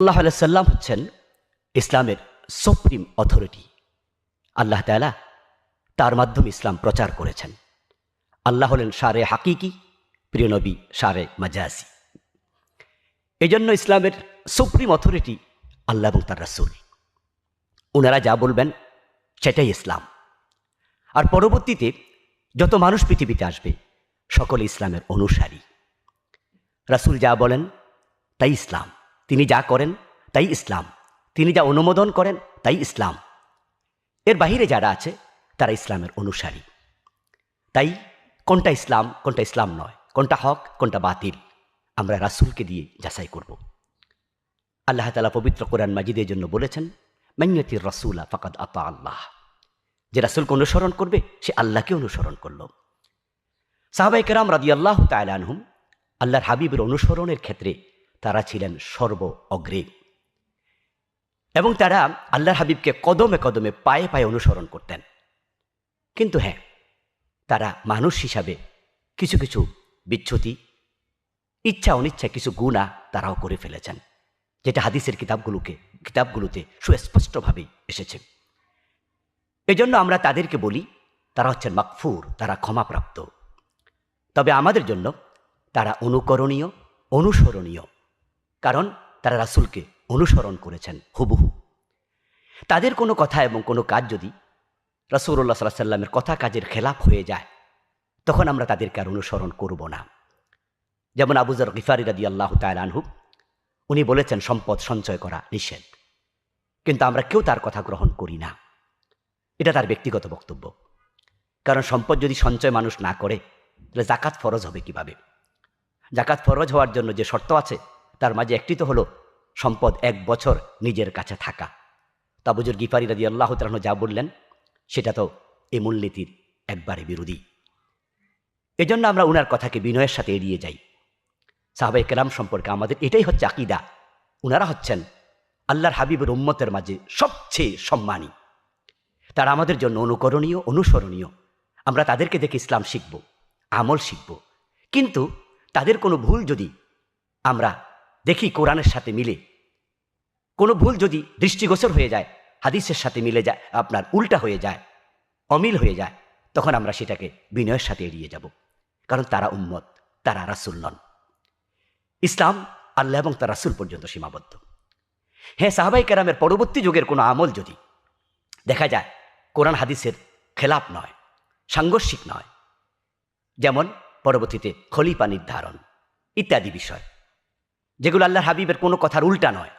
আল্লাহ সাল্লাম হচ্ছেন ইসলামের সুপ্রিম অথরিটি। আল্লাহ তালা তার মাধ্যমে ইসলাম প্রচার করেছেন। আল্লাহ হলেন সারে হাকিকি, প্রিয় নবী সারে মাজাসি। এই জন্য ইসলামের সুপ্রিম অথরিটি আল্লাহ এবং তার রাসুল। ওনারা যা বলবেন সেটাই ইসলাম। আর পরবর্তীতে যত মানুষ পৃথিবীতে আসবে, সকলে ইসলামের অনুসারী। রাসুল যা বলেন তাই ইসলাম। তিনি যা করেন, তাই ইসলাম। তিনি যা অনুমোদন করেন, তাই ইসলাম। এর বাহিরে যারা আছে, তারা ইসলামের অনুসারী। তাই কোনটা ইসলাম কোনটা ইসলাম নয়, কোনটা হক, কোনটা বাতিল, আমরা রাসুলকে দিয়ে যাচাই করব। আল্লাহ তালা পবিত্র কোরআন মাজিদের জন্য বলেছেন মাইয়তির রসুলা ফাকাদ আতা আল্লাহ। যে রাসুলকে অনুসরণ করবে, সে আল্লাহকে অনুসরণ করল। সাহাবাই কেরাম রাদি আল্লাহ তাইলানহুম আল্লাহর হাবিবের অনুসরণের ক্ষেত্রে তারা ছিলেন সর্ব অগ্রে এবং তারা আল্লাহর হাবিবকে কদমে কদমে পায়ে পায়ে অনুসরণ করতেন। কিন্তু হ্যাঁ তারা মানুষ হিসাবে কিছু কিছু বিচ্ছুতি, ইচ্ছা অনিচ্ছা কিছু গুণা তারাও করে ফেলেছেন, যেটা হাদিসের কিতাবগুলোকে, কিতাবগুলোতে সুস্পষ্টভাবে এসেছে। এজন্য আমরা তাদেরকে বলি, তারা হচ্ছেন মাকফুর, তারা ক্ষমাপ্রাপ্ত। তবে আমাদের জন্য তারা অনুকরণীয়, অনুসরণীয়। কারণ তারা রাসুলকে অনুসরণ করেছেন, হুবহু। তাদের কোনো কথা এবং কোনো কাজ যদি রাসুল্লাহ সাল্লাহ সাল্লামের কথা কাজের খেলাপ হয়ে যায়, তখন আমরা তাদেরকে আর অনুসরণ করব না। যেমন আবুজার গিফারি রাদি আল্লাহ তালানহু উনি বলেছেন, সম্পদ সঞ্চয় করা নিষেধ, কিন্তু আমরা কেউ তার কথা গ্রহণ করি না। এটা তার ব্যক্তিগত বক্তব্য। কারণ সম্পদ যদি সঞ্চয় মানুষ না করে, তাহলে জাকাত ফরজ হবে কীভাবে? জাকাত ফরজ হওয়ার জন্য যে শর্ত আছে তার মাঝে একটি তো হলো সম্পদ এক বছর নিজের কাছে থাকা। তাবুজুর গিফারি রাজি আল্লাহ তালন যা বললেন, সেটা তো এই মূলনীতির একবারে বিরোধী। এজন্য আমরা উনার কথাকে বিনয়ের সাথে এড়িয়ে যাই। সাহাবাই কেরাম সম্পর্কে আমাদের এটাই হচ্ছে আকিদা। উনারা হচ্ছেন আল্লাহর হাবিবের উম্মতের মাঝে সবচেয়ে সম্মানী। তারা আমাদের জন্য অনুকরণীয়, অনুসরণীয়। আমরা তাদেরকে দেখে ইসলাম শিখব, আমল শিখব। কিন্তু তাদের কোনো ভুল যদি আমরা দেখি কোরআনের সাথে মিলে। কোনো ভুল যদি দৃষ্টিগোচর হয়ে যায়, হাদিসের সাথে মিলে যায়, আপনার উল্টা হয়ে যায়, অমিল হয়ে যায়, তখন আমরা সেটাকে বিনয়ের সাথে এড়িয়ে যাব। কারণ তারা উম্মত, তারা রাসুল নন। ইসলাম আল্লাহ এবং তার রাসুল পর্যন্ত সীমাবদ্ধ। হ্যাঁ সাহাবাই কেরামের পরবর্তী যুগের কোনো আমল যদি দেখা যায়, কোরআন হাদিসের খেলাপ নয়, সাংঘর্ষিক নয়, যেমন পরবর্তীতে খলিফা নির্ধারণ, ইত্যাদি বিষয়। যেগুলো আল্লাহর হাবিবের কোনো কথার উল্টা নয়।